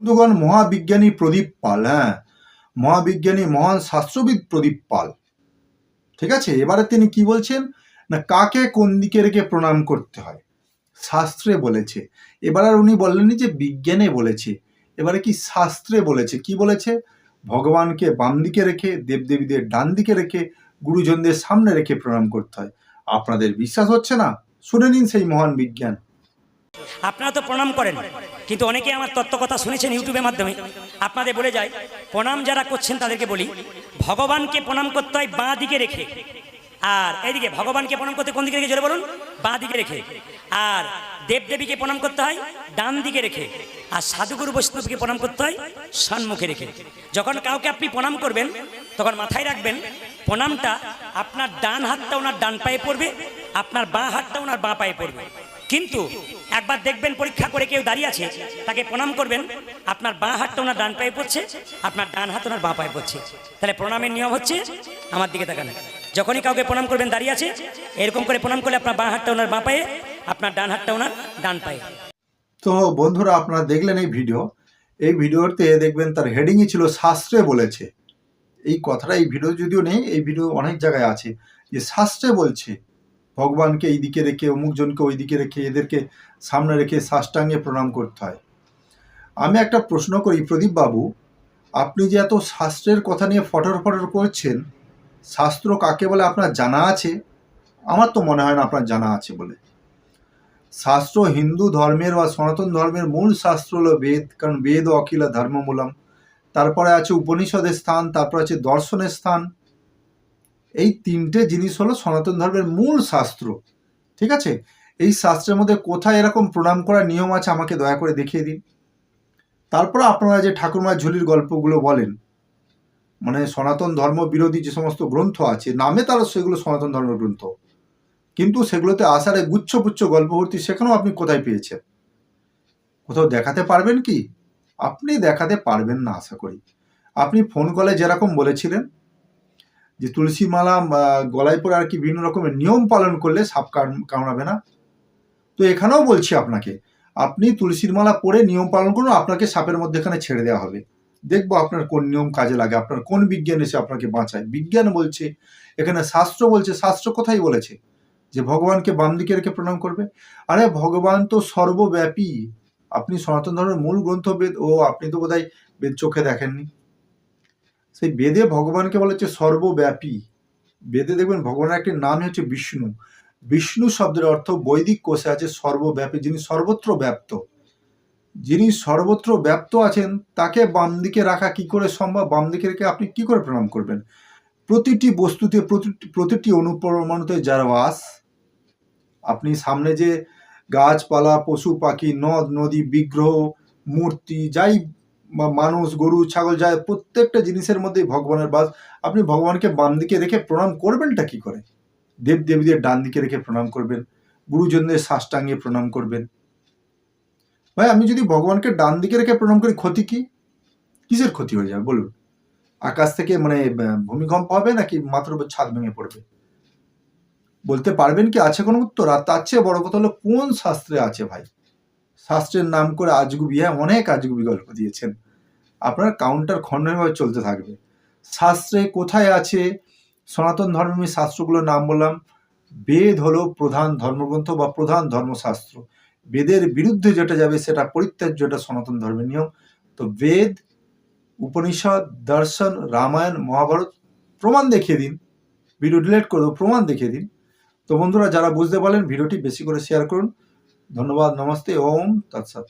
বন্ধুগণ, মহাবিজ্ঞানী প্রদীপ পাল হ্যাঁ? মহাবিজ্ঞানী, মহান শাস্ত্রবিদ প্রদীপ পাল। ঠিক আছে? এবারে তিনি কি বলছেন? না, কাকে কোন দিকে রেখে প্রণাম করতে হয়? শাস্ত্রে বলেছে। এবার আর উনি বললেননি যে বিজ্ঞানে বলেছে। এবারে কি শাস্ত্রে বলেছে? কি বলেছে? ভগবানকে বাম দিকে রেখে, দেবদেবীদের ডান দিকে রেখে, গুরুজনদের সামনে রেখে প্রণাম করতে হয়। আপনাদের বিশ্বাস হচ্ছে না? শুনে নিন সেই মহান বিজ্ঞান। আপনারা তো প্রণাম করেন, কিন্তু অনেকে আমার তত্ত্ব কথা শুনেছেন ইউটিউবের মাধ্যমে। আপনাদের বলে যায়, প্রণাম যারা করছেন তাদেরকে বলি, ভগবানকে প্রণাম করতে হয় বাঁ দিকে রেখে। আর এইদিকে, ভগবানকে প্রণাম করতে কোন দিকে রেখে? জোরে বলুন, বাঁ দিকে রেখে। আর দেবদেবীকে প্রণাম করতে হয় ডান দিকে রেখে। আর সাধুগুরু বৈষ্ণবকে প্রণাম করতে হয় সম্মুখে রেখে। যখন কাউকে আপনি প্রণাম করবেন, তখন মাথায় রাখবেন, প্রণামটা আপনার ডান হাতটা ওনার ডান পায়ে পড়বে, আপনার বাঁ হাতটা ওনার বাঁ পায়ে পড়বে। কিন্তু একবার দেখবেন পরীক্ষা করে কেউ দাঁড়িয়ে আছে, তাকে প্রণাম করবেন, আপনার বাঁ হাতটা ওনার ডান পায়ে পড়ছে, আপনার ডান হাত ওনার বাঁ পায়ে পড়ছে। তাহলে প্রণামের নিয়ম হচ্ছে আমার দিকে তাকানো। যখনই কাউকে প্রণাম করবেন দাঁড়িয়ে আছে, এরকম করে প্রণাম করলে আপনার বাঁ হাতটা ওনার বাঁ পায়ে, আপনার ডান হাতটা ওনার ডান পায়ে। তো বন্ধুরা, আপনারা দেখলেন এই ভিডিও। এই ভিডিওতে দেখবেন তার হেডিংই ছিল শাস্ত্রে বলেছে। এই কথাটা এই ভিডিও যদিও নেই, এই ভিডিও অনেক জায়গায় আছে যে শাস্ত্রে বলছে ভগবানকে এই দিকে রেখে, অমুকজনকে ওই দিকে রেখে, এদেরকে সামনে রেখে সাষ্টাঙ্গে প্রণাম করতে হয়। আমি একটা প্রশ্ন করি প্রদীপ বাবু আপনি যে এত শাস্ত্রের কথা নিয়ে ফটর ফটর করছেন, শাস্ত্র কাকে বলে আপনার জানা আছে? আমার তো মনে হয় না আপনার জানা আছে বলে। শাস্ত্র হিন্দু ধর্মের বা সনাতন ধর্মের মূল শাস্ত্র হলো বেদ, কারণ বেদ, অখিল, ধর্মমূলম। তারপরে আছে উপনিষদের স্থান, তারপর আছে দর্শনের স্থান। এই তিনটে জিনিস হলো সনাতন ধর্মের মূল শাস্ত্র। ঠিক আছে? এই শাস্ত্রের মধ্যে কোথায় এরকম প্রণাম করার নিয়ম আছে আমাকে দয়া করে দেখিয়ে দিন। তারপর আপনারা যে ঠাকুরমা ঝুলির গল্পগুলো বলেন মানে সনাতন ধর্ম বিরোধী যে সমস্ত গ্রন্থ আছে, নামে তারা সেগুলো সনাতন ধর্মের গ্রন্থ। কিন্তু সেগুলোতে আসারে গুচ্ছপুচ্ছ গল্প ভর্তি সেখানেও আপনি কোথায় পেয়েছেন? কোথাও দেখাতে পারবেন কি? আপনি দেখাতে পারবেন না, আশা করি। আপনি ফোন কলে যেরকম বলেছিলেন যে তুলসী মালা গলায় পরে আর কি বিভিন্ন রকমের নিয়ম পালন করলে সাপ কাম- কামড়াবে না। তো এখানেও বলছি আপনাকে, আপনি তুলসীর মালা পরে নিয়ম পালন করুন, আপনাকে সাপের মধ্যে এখানে ছেড়ে দেওয়া হবে। দেখব আপনার কোন নিয়ম কাজে লাগে, আপনার কোন বিজ্ঞান এসে আপনাকে বাঁচায়। বিজ্ঞান বলছে, এখানে শাস্ত্র বলছে, শাস্ত্র কোথায় বলেছে যে ভগবানকে বাম দিকে রেখে প্রণাম করবে। আরে ভগবান তো সর্বব্যাপী। আপনি সনাতন ধর্মের মূল গ্রন্থ বেদ ও আপনি তো বোধহয় বেদ চোখে দেখেননি। সেই বেদে ভগবানকে বলা হচ্ছে সর্বব্যাপী। বেদে দেখবেন ভগবানের একটি নাম হচ্ছে বিষ্ণু। বিষ্ণু শব্দের অর্থ বৈদিক কোষে আছে সর্বব্যাপী, যিনি সর্বত্র ব্যাপ্ত। যিনি সর্বত্র ব্যাপ্ত আছেন, তাকে বাম দিকে রাখা কি করে সম্ভব? বাম দিকে রেখে আপনি কি করে প্রণাম করবেন? প্রতিটি বস্তুতে প্রতিটি অনুপরমাণুতে যার বাস, আপনি সামনে যে গাছপালা, পশু পাখি, নদ, নদী, বিগ্রহ, মূর্তি, যাই মানুষ, গরু, ছাগল যায় প্রত্যেকটা জিনিসের মধ্যেই ভগবানের বাস। আপনি ভগবানকে বাম দিকে রেখে প্রণাম করবেনটা কি করে? দেব দেবীদের ডান দিকে রেখে প্রণাম করবেন, গুরুজনদের সাষ্টাঙ্গে প্রণাম করবেন। ভাই, আমি যদি ভগবানকে ডান দিকে রেখে প্রণাম করি, ক্ষতি কি? কিসের ক্ষতি হয়ে যাবে? বলুন। আকাশ থেকে মানে ভূমিকম্প হবে নাকি মাথার উপর ছাদ ভেঙে পড়বে? বলতে পারবেন কি? আছে কোনো উত্তর? আর তার চেয়ে বড় কথা হলো, কোন শাস্ত্রে আছে ভাই? শাস্ত্রের নাম করে আজগুবি হ্যাঁ অনেক আজগুবি গল্প দিয়েছেন। আপনার কাউন্টার খণ্ডভাবে চলতে থাকবে। শাস্ত্রে কোথায় আছে? সনাতন ধর্মের শাস্ত্রগুলোর নাম বললাম। বেদ হলো প্রধান ধর্মগ্রন্থ বা প্রধান ধর্মশাস্ত্র। বেদের বিরুদ্ধে যেটা যাবে সেটা পরিত্যাজ্য, এটা সনাতন ধর্মের নিয়ম। তো বেদ, উপনিষদ, দর্শন, রামায়ণ, মহাভারত, প্রমাণ দেখিয়ে দিন। ভিডিও ডিলেট করে দেবো প্রমাণ দেখিয়ে দিন। তো বন্ধুরা, যারা বুঝতে পারলেন, ভিডিওটি বেশি করে শেয়ার করুন। ধন্যবাদ নমস্তে ওম তৎসৎ।